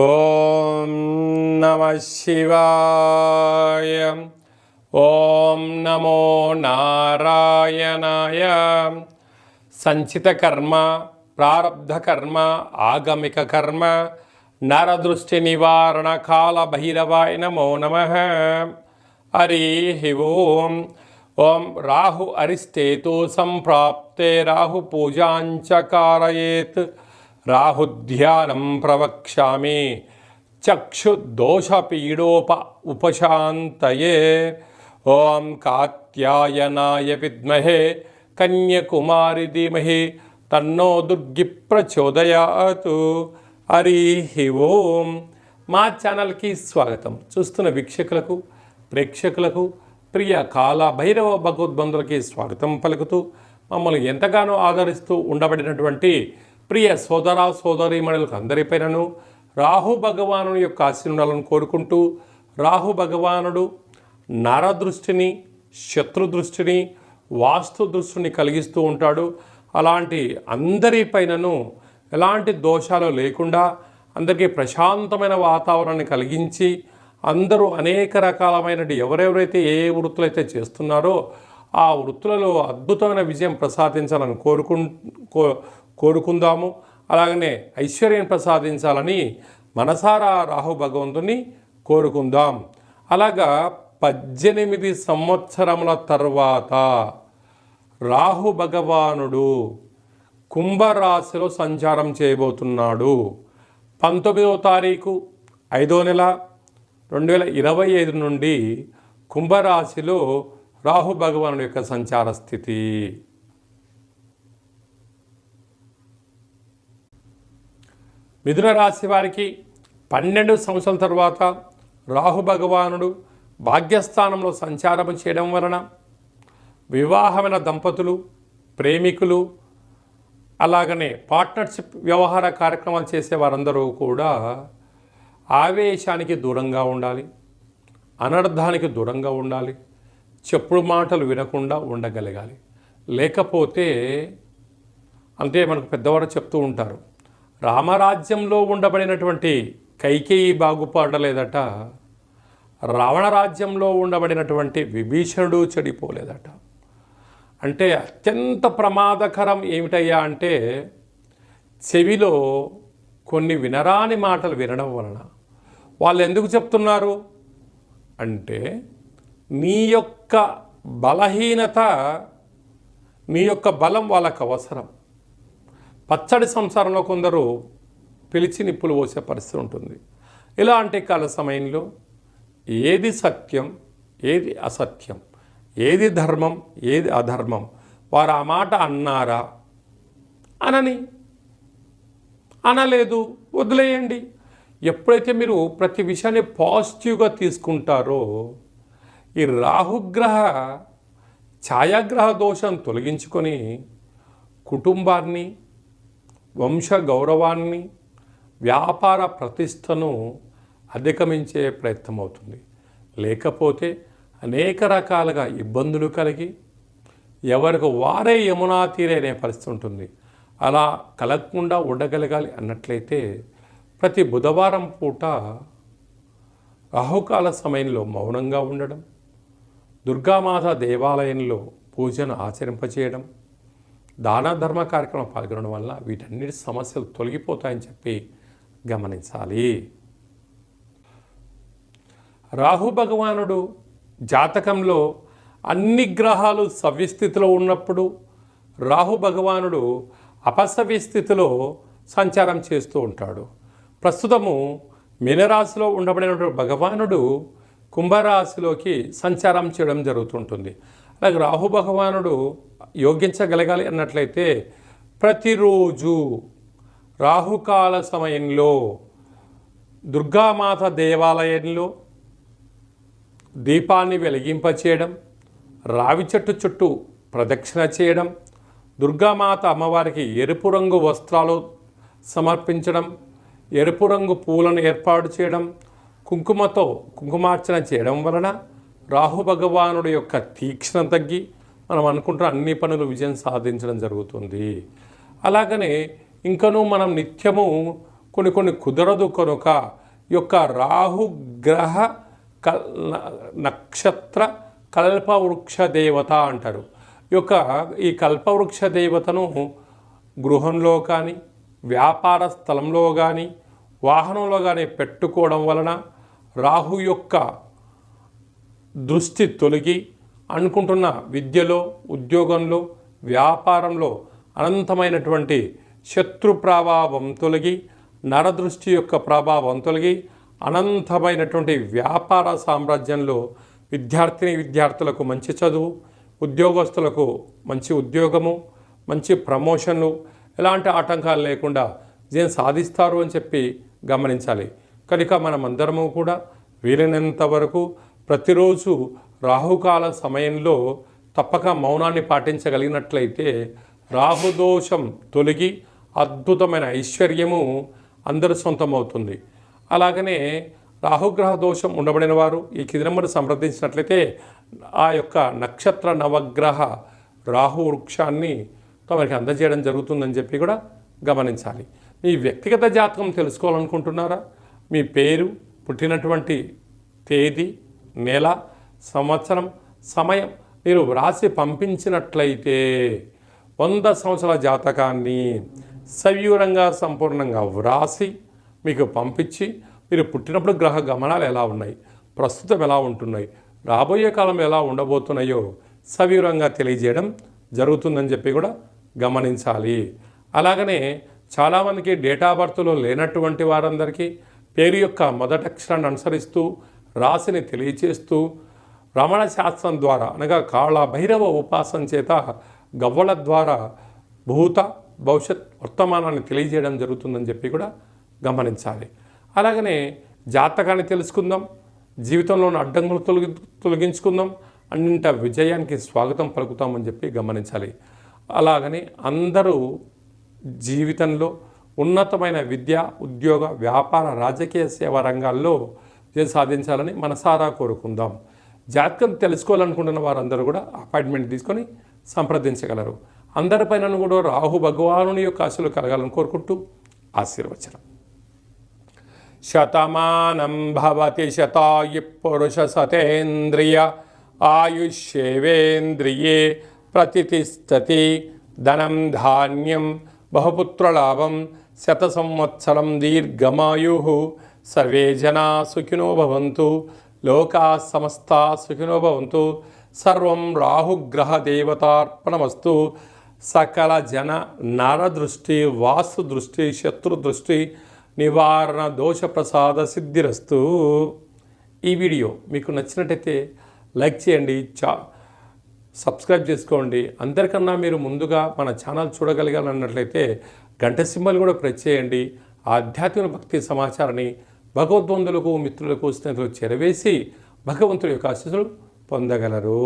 ॐ नमः शिवाय ॐ नमो नारायणाय सञ्चितकर्म प्रारब्धकर्म आगमिककर्म नरदृष्टिनिवारणकालभैरवाय नमो नमः हरिः ॐ ॐ राहु अरिष्टेतु सम्प्राप्ते राहुपूजाञ्च कारयेत् రాహుధ్యానం ప్రవక్ష్యామి. చక్షుదోషపీడోప ఉపశాంతయే. ఓం కాత్యాయనాయ విద్మహే. కన్యకుమారి ధీమహి తన్నో దుర్గి ప్రచోదయాతు. హరి ఓం. మా ఛానల్కి స్వాగతం. చూస్తున్న వీక్షకులకు ప్రేక్షకులకు ప్రియ కాల భైరవ భగవద్బంధులకి స్వాగతం పలుకుతూ మమ్మల్ని ఎంతగానో ఆదరిస్తూ ఉండబడినటువంటి ప్రియ సోదర సోదరీమణులకు అందరిపైనను రాహు భగవాను యొక్క ఆశీర్వాదాలను కోరుకుంటూ రాహు భగవానుడు నరదృష్టిని శత్రు దృష్టిని వాస్తు దృష్టిని కలిగిస్తూ ఉంటాడు. అలాంటి అందరిపైనను ఎలాంటి దోషాలు లేకుండా అందరికీ ప్రశాంతమైన వాతావరణాన్ని కలిగించి అందరూ అనేక రకాలమైన ఎవరెవరైతే ఏ ఏ వృత్తులైతే చేస్తున్నారో ఆ వృత్తులలో అద్భుతమైన విజయం ప్రసాదించాలని కోరుకు కో కోరుకుందాము. అలాగనే ఐశ్వర్యం ప్రసాదించాలని మనసారా రాహు భగవంతుని కోరుకుందాం. అలాగా పద్దెనిమిది సంవత్సరముల తర్వాత రాహు భగవానుడు కుంభరాశిలో సంచారం చేయబోతున్నాడు. పంతొమ్మిదవ తారీఖు ఐదో నెల రెండు వేల ఇరవై ఐదు నుండి కుంభరాశిలో రాహు భగవానుడి యొక్క సంచార స్థితి. మిథున రాశి వారికి పన్నెండు సంవత్సరాల తర్వాత రాహు భగవానుడు భాగ్యస్థానంలో సంచారం చేయడం వలన వివాహమైన దంపతులు ప్రేమికులు అలాగనే పార్ట్నర్షిప్ వ్యవహార కార్యక్రమాలు చేసే వారందరూ కూడా ఆవేశానికి దూరంగా ఉండాలి అనర్థానికి దూరంగా ఉండాలి చెప్పుడు మాటలు వినకుండా ఉండగలగాలి. లేకపోతే అంటే మనకు పెద్దవారు చెప్తూ ఉంటారు రామరాజ్యంలో ఉండబడినటువంటి కైకేయి బాగుపడలేదట రావణరాజ్యంలో ఉండబడినటువంటి విభీషణుడు చెడిపోలేదట. అంటే అత్యంత ప్రమాదకరం ఏమిటయ్యా అంటే చెవిలో కొన్ని వినరాని మాటలు వినడం వలన. వాళ్ళు ఎందుకు చెప్తున్నారు? అంటే నీ యొక్క బలహీనత నీ యొక్క బలం వాళ్ళకు అవసరం. పచ్చడి సంసారంలో కొందరు పిలిచి నిప్పులు పోసే పరిస్థితి ఉంటుంది. ఇలాంటి కాల సమయంలో ఏది సత్యం ఏది అసత్యం ఏది ధర్మం ఏది అధర్మం వారు ఆ మాట అన్నారా? అనని. అనలేదు. వదిలేయండి. ఎప్పుడైతే మీరు ప్రతి విషయాన్ని పాజిటివ్గా తీసుకుంటారో ఈ రాహుగ్రహ ఛాయాగ్రహ దోషం తొలగించుకొని కుటుంబాన్ని వంశ గౌరవాన్ని వ్యాపార ప్రతిష్టను అధిగమించే ప్రయత్నం అవుతుంది లేకపోతే అనేక రకాలుగా ఇబ్బందులు కలిగి ఎవరికి వారే యమునా తీరే అనే పరిస్థితి ఉంటుంది. అలా కలగకుండా ఉండగలగాలి అన్నట్లయితే ప్రతి బుధవారం పూట రాహుకాల సమయంలో మౌనంగా ఉండడం దుర్గామాత దేవాలయంలో పూజను ఆచరింపచేయడం దాన ధర్మ కార్యక్రమం పాల్గొనడం వల్ల వీటన్నిటి సమస్యలు తొలగిపోతాయని చెప్పి గమనించాలి. రాహు భగవానుడు జాతకంలో అన్ని గ్రహాలు సవ్యస్థితిలో ఉన్నప్పుడు రాహు భగవానుడు అపసవ్య స్థితిలో సంచారం చేస్తూ ఉంటాడు. ప్రస్తుతము మీనరాశిలో ఉండబడినటువంటి భగవానుడు కుంభరాశిలోకి సంచారం చేయడం జరుగుతుంటుంది. అలాగే రాహు భగవానుడు యోగించగలగాలి అన్నట్లయితే ప్రతిరోజు రాహుకాల సమయంలో దుర్గామాత దేవాలయంలో దీపాన్ని వెలిగింపచేయడం రావి చెట్టు చుట్టూ ప్రదక్షిణ చేయడం దుర్గామాత అమ్మవారికి ఎరుపు రంగు వస్త్రాలు సమర్పించడం ఎరుపు రంగు పూలను ఏర్పాటు చేయడం కుంకుమతో కుంకుమార్చన చేయడం వలన రాహు భగవానుడి యొక్క తీక్షణ తగ్గి మనం అనుకుంటున్న అన్ని పనులు విజయం సాధించడం జరుగుతుంది. అలాగనే ఇంకనూ మనం నిత్యము కొన్ని కొన్ని కుదరదు కనుక యొక్క రాహు గ్రహ కల్ నక్షత్ర కల్పవృక్ష దేవత అంటారు. ఈ యొక్క ఈ కల్పవృక్ష దేవతను గృహంలో కానీ వ్యాపార స్థలంలో కానీ వాహనంలో కానీ పెట్టుకోవడం వలన రాహు యొక్క దృష్టి తొలగి అనుకుంటున్న విద్యలో ఉద్యోగంలో వ్యాపారంలో అనంతమైనటువంటి శత్రు ప్రభావం తొలగి నరదృష్టి యొక్క ప్రభావం తొలగి అనంతమైనటువంటి వ్యాపార సామ్రాజ్యంలో విద్యార్థిని విద్యార్థులకు మంచి చదువు ఉద్యోగస్తులకు మంచి ఉద్యోగము మంచి ప్రమోషన్లు ఎలాంటి ఆటంకాలు లేకుండా విజయం సాధిస్తారు అని చెప్పి గమనించాలి. కనుక మనమందరము కూడా వీలైనంత వరకు ప్రతిరోజు రాహుకాల సమయంలో తప్పక మౌనాన్ని పాటించగలిగినట్లయితే రాహుదోషం తొలగి అద్భుతమైన ఐశ్వర్యము అందరి సొంతమవుతుంది. అలాగనే రాహుగ్రహ దోషం ఉండబడిన వారు ఈ కింది సంప్రదించినట్లయితే ఆ యొక్క నక్షత్ర నవగ్రహ రాహు వృక్షాన్ని తమకి అందజేయడం జరుగుతుందని చెప్పి కూడా గమనించాలి. మీ వ్యక్తిగత జాతకం తెలుసుకోవాలనుకుంటున్నారా? మీ పేరు పుట్టినటువంటి తేదీ నెల సంవత్సరం సమయం మీరు వ్రాసి పంపించినట్లయితే వంద సంవత్సరాల జాతకాన్ని సవివరంగా సంపూర్ణంగా వ్రాసి మీకు పంపించి మీరు పుట్టినప్పుడు గ్రహ గమనాలు ఎలా ఉన్నాయి ప్రస్తుతం ఎలా ఉంటున్నాయి రాబోయే కాలం ఎలా ఉండబోతున్నాయో సవివరంగా తెలియజేయడం జరుగుతుందని చెప్పి కూడా గమనించాలి. అలాగనే చాలామందికి డేటా బర్త్లో లేనటువంటి వారందరికీ పేరు యొక్క మొదటి అక్షరాన్ని అనుసరిస్తూ రాశిని తెలియచేస్తూ రమణ శాస్త్రం ద్వారా అనగా కాళ భైరవ ఉపాసన చేత గవ్వల ద్వారా భూత భవిష్యత్ వర్తమానాన్ని తెలియజేయడం జరుగుతుందని చెప్పి కూడా గమనించాలి. అలాగనే జాతకాన్ని తెలుసుకుందాం జీవితంలోని అడ్డంకులు తొలగి తొలగించుకుందాం అన్నింట విజయానికి స్వాగతం పలుకుతామని చెప్పి గమనించాలి. అలాగని అందరూ జీవితంలో ఉన్నతమైన విద్య ఉద్యోగ వ్యాపార రాజకీయ సేవా రంగాల్లో సాధించాలని మనసారా కోరుకుందాం. జాతకం తెలుసుకోవాలనుకుంటున్న వారందరూ కూడా అపాయింట్మెంట్ తీసుకొని సంప్రదించగలరు. అందరిపైన కూడా రాహు భగవానుని యొక్క ఆశలు కలగాలని కోరుకుంటూ ఆశీర్వచనం. శతమానం భవతి శతాయు పురుష సతేంద్రియ ఆయుష్యేవేంద్రియే ప్రతిష్టతి ధనం ధాన్యం బహుపుత్రలాభం శత సంవత్సరం దీర్ఘమాయు సర్వే జనా సుఖినో భవంతు. లోకా సమస్త సుఖినో భవంతు. సర్వం రాహుగ్రహ దేవతార్పణమస్తు. సకల జన నరదృష్టి వాస్తు దృష్టి శత్రు దృష్టి నివారణ దోష ప్రసాద సిద్ధిరస్తు. ఈ వీడియో మీకు నచ్చినట్టయితే లైక్ చేయండి చా సబ్స్క్రైబ్ చేసుకోండి. అందరికన్నా మీరు ముందుగా మన ఛానల్ చూడగలిగాలన్నట్లయితే గంట సింబల్ కూడా ప్రెస్ చేయండి. ఆధ్యాత్మిక భక్తి సమాచారాన్ని భగవద్బంధులకు మిత్రులకు స్నేహితులకు చేరవేసి భగవంతుడి యొక్క ఆశీస్సులు పొందగలరు.